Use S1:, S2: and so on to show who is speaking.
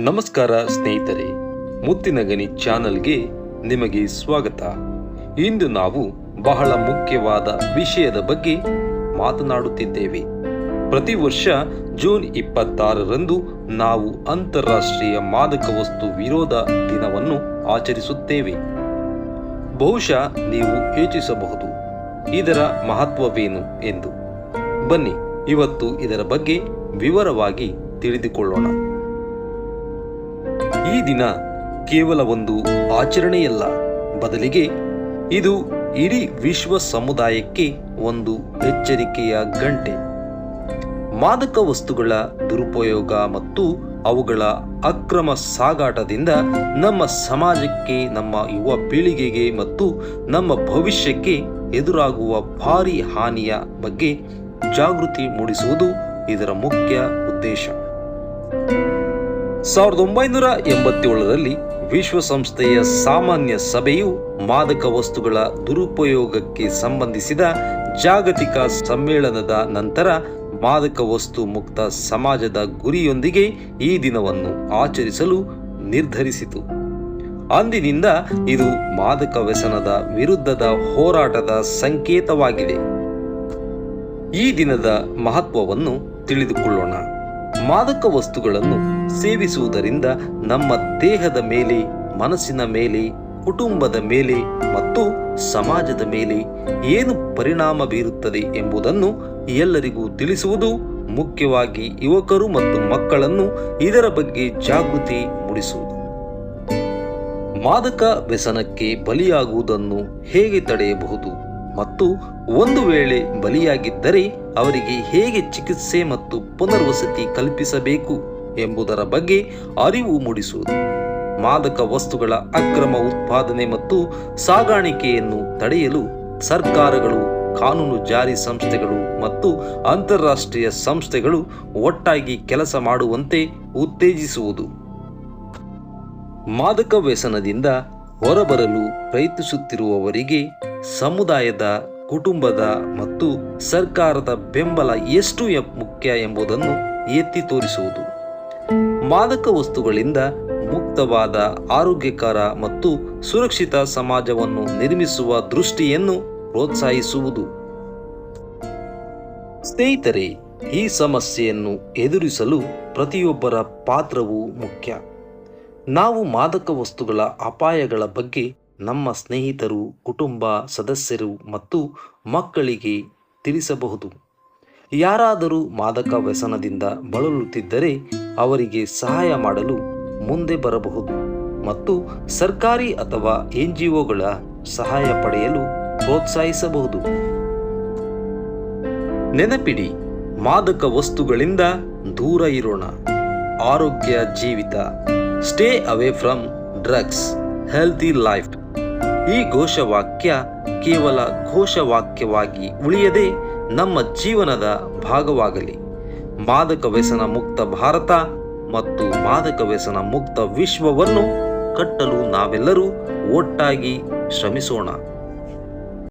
S1: ನಮಸ್ಕಾರ ಸ್ನೇಹಿತರೆ, ಮುತ್ತಿನ ಗಣಿ ಚಾನಲ್ಗೆ ನಿಮಗೆ ಸ್ವಾಗತ. ಇಂದು ನಾವು ಬಹಳ ಮುಖ್ಯವಾದ ವಿಷಯದ ಬಗ್ಗೆ ಮಾತನಾಡುತ್ತಿದ್ದೇವೆ. ಪ್ರತಿ ವರ್ಷ ಜೂನ್ ಇಪ್ಪತ್ತಾರರಂದು ನಾವು ಅಂತಾರಾಷ್ಟ್ರೀಯ ಮಾದಕ ವಸ್ತು ವಿರೋಧ ದಿನವನ್ನು ಆಚರಿಸುತ್ತೇವೆ. ಬಹುಶಃ ನೀವು ಯೋಚಿಸಬಹುದು, ಇದರ ಮಹತ್ವವೇನು ಎಂದು. ಬನ್ನಿ, ಇವತ್ತು ಇದರ ಬಗ್ಗೆ ವಿವರವಾಗಿ ತಿಳಿದುಕೊಳ್ಳೋಣ. ಈ ದಿನ ಕೇವಲ ಒಂದು ಆಚರಣೆಯಲ್ಲ. ಬದಲಿಗೆ ಇದು ಇಡೀ ವಿಶ್ವ ಸಮುದಾಯಕ್ಕೆ ಒಂದು ಎಚ್ಚರಿಕೆಯ ಗಂಟೆ. ಮಾದಕ ವಸ್ತುಗಳ ದುರುಪಯೋಗ ಮತ್ತು ಅವುಗಳ ಅಕ್ರಮ ಸಾಗಾಟದಿಂದ ನಮ್ಮ ಸಮಾಜಕ್ಕೆ, ನಮ್ಮ ಯುವ ಪೀಳಿಗೆಗೆ ಮತ್ತು ನಮ್ಮ ಭವಿಷ್ಯಕ್ಕೆ ಎದುರಾಗುವ ಭಾರಿ ಹಾನಿಯ ಬಗ್ಗೆ ಜಾಗೃತಿ ಮೂಡಿಸುವುದು ಇದರ ಮುಖ್ಯ ಉದ್ದೇಶ. ಸಾವಿರದ ಒಂಬೈನೂರ ಎಂಬತ್ತೇಳರಲ್ಲಿ ವಿಶ್ವಸಂಸ್ಥೆಯ ಸಾಮಾನ್ಯ ಸಭೆಯು ಮಾದಕ ವಸ್ತುಗಳ ದುರುಪಯೋಗಕ್ಕೆ ಸಂಬಂಧಿಸಿದ ಜಾಗತಿಕ ಸಮ್ಮೇಳನದ ನಂತರ ಮಾದಕ ವಸ್ತು ಮುಕ್ತ ಸಮಾಜದ ಗುರಿಯೊಂದಿಗೆ ಈ ದಿನವನ್ನು ಆಚರಿಸಲು ನಿರ್ಧರಿಸಿತು. ಅಂದಿನಿಂದ ಇದು ಮಾದಕ ವ್ಯಸನದ ವಿರುದ್ಧದ ಹೋರಾಟದ ಸಂಕೇತವಾಗಿದೆ. ಈ ದಿನದ ಮಹತ್ವವನ್ನು ತಿಳಿದುಕೊಳ್ಳೋಣ. ಮಾದಕ ವಸ್ತುಗಳನ್ನು ಸೇವಿಸುವುದರಿಂದ ನಮ್ಮ ದೇಹದ ಮೇಲೆ, ಮನಸ್ಸಿನ ಮೇಲೆ, ಕುಟುಂಬದ ಮೇಲೆ ಮತ್ತು ಸಮಾಜದ ಮೇಲೆ ಏನು ಪರಿಣಾಮ ಬೀರುತ್ತದೆ ಎಂಬುದನ್ನು ಎಲ್ಲರಿಗೂ ತಿಳಿಸುವುದು ಮುಖ್ಯವಾಗಿ ಯುವಕರು ಮತ್ತು ಮಕ್ಕಳನ್ನು ಇದರ ಬಗ್ಗೆ ಜಾಗೃತಿ ಮೂಡಿಸುವುದು. ಮಾದಕ ವ್ಯಸನಕ್ಕೆ ಬಲಿಯಾಗುವುದನ್ನು ಹೇಗೆ ತಡೆಯಬಹುದು ಮತ್ತು ಒಂದು ವೇಳೆ ಬಲಿಯಾಗಿದ್ದರೆ ಅವರಿಗೆ ಹೇಗೆ ಚಿಕಿತ್ಸೆ ಮತ್ತು ಪುನರ್ವಸತಿ ಕಲ್ಪಿಸಬೇಕು? ಎಂಬುದರ ಬಗ್ಗೆ ಅರಿವು ಮೂಡಿಸುವುದು. ಮಾದಕ ವಸ್ತುಗಳ ಅಕ್ರಮ ಉತ್ಪಾದನೆ ಮತ್ತು ಸಾಗಾಣಿಕೆಯನ್ನು ತಡೆಯಲು ಸರ್ಕಾರಗಳು, ಕಾನೂನು ಜಾರಿ ಸಂಸ್ಥೆಗಳು ಮತ್ತು ಅಂತಾರಾಷ್ಟ್ರೀಯ ಸಂಸ್ಥೆಗಳು ಒಟ್ಟಾಗಿ ಕೆಲಸ ಮಾಡುವಂತೆ ಉತ್ತೇಜಿಸುವುದು. ಮಾದಕ ವ್ಯಸನದಿಂದ ಹೊರಬರಲು ಪ್ರಯತ್ನಿಸುತ್ತಿರುವವರಿಗೆ ಸಮುದಾಯದ, ಕುಟುಂಬದ ಮತ್ತು ಸರ್ಕಾರದ ಬೆಂಬಲ ಎಷ್ಟು ಮುಖ್ಯ ಎಂಬುದನ್ನು ಎತ್ತಿ ತೋರಿಸುವುದು. ಮಾದಕ ವಸ್ತುಗಳಿಂದ ಮುಕ್ತವಾದ, ಆರೋಗ್ಯಕರ ಮತ್ತು ಸುರಕ್ಷಿತ ಸಮಾಜವನ್ನು ನಿರ್ಮಿಸುವ ದೃಷ್ಟಿಯನ್ನು ಪ್ರೋತ್ಸಾಹಿಸುವುದು. ಸ್ನೇಹಿತರೆ, ಈ ಸಮಸ್ಯೆಯನ್ನು ಎದುರಿಸಲು ಪ್ರತಿಯೊಬ್ಬರ ಪಾತ್ರವೂ ಮುಖ್ಯ. ನಾವು ಮಾದಕ ವಸ್ತುಗಳ ಅಪಾಯಗಳ ಬಗ್ಗೆ ನಮ್ಮ ಸ್ನೇಹಿತರು, ಕುಟುಂಬ ಸದಸ್ಯರು ಮತ್ತು ಮಕ್ಕಳಿಗೆ ತಿಳಿಸಬಹುದು. ಯಾರಾದರೂ ಮಾದಕ ವ್ಯಸನದಿಂದ ಬಳಲುತ್ತಿದ್ದರೆ ಅವರಿಗೆ ಸಹಾಯ ಮಾಡಲು ಮುಂದೆ ಬರಬಹುದು ಮತ್ತು ಸರ್ಕಾರಿ ಅಥವಾ ಎನ್ ಜಿ ಒಗಳ ಸಹಾಯ ಪಡೆಯಲು ಪ್ರೋತ್ಸಾಹಿಸಬಹುದು. ನೆನಪಿಡಿ, ಮಾದಕ ವಸ್ತುಗಳಿಂದ ದೂರ ಇರೋಣ. ಆರೋಗ್ಯ, ಜೀವಿತ. Stay away from drugs healthy life ಈ ಘೋಷವಾಕ್ಯ ಕೇವಲ ಘೋಷವಾಕ್ಯವಾಗಿ ಉಳಿಯದೆ ನಮ್ಮ ಜೀವನದ ಭಾಗವಾಗಲಿ. ಮಾದಕ ವ್ಯಸನ ಮುಕ್ತ ಭಾರತ ಮತ್ತು ಮಾದಕ ವ್ಯಸನ ಮುಕ್ತ ವಿಶ್ವವನ್ನು ಕಟ್ಟಲು ನಾವೆಲ್ಲರೂ ಒಟ್ಟಾಗಿ ಶ್ರಮಿಸೋಣ.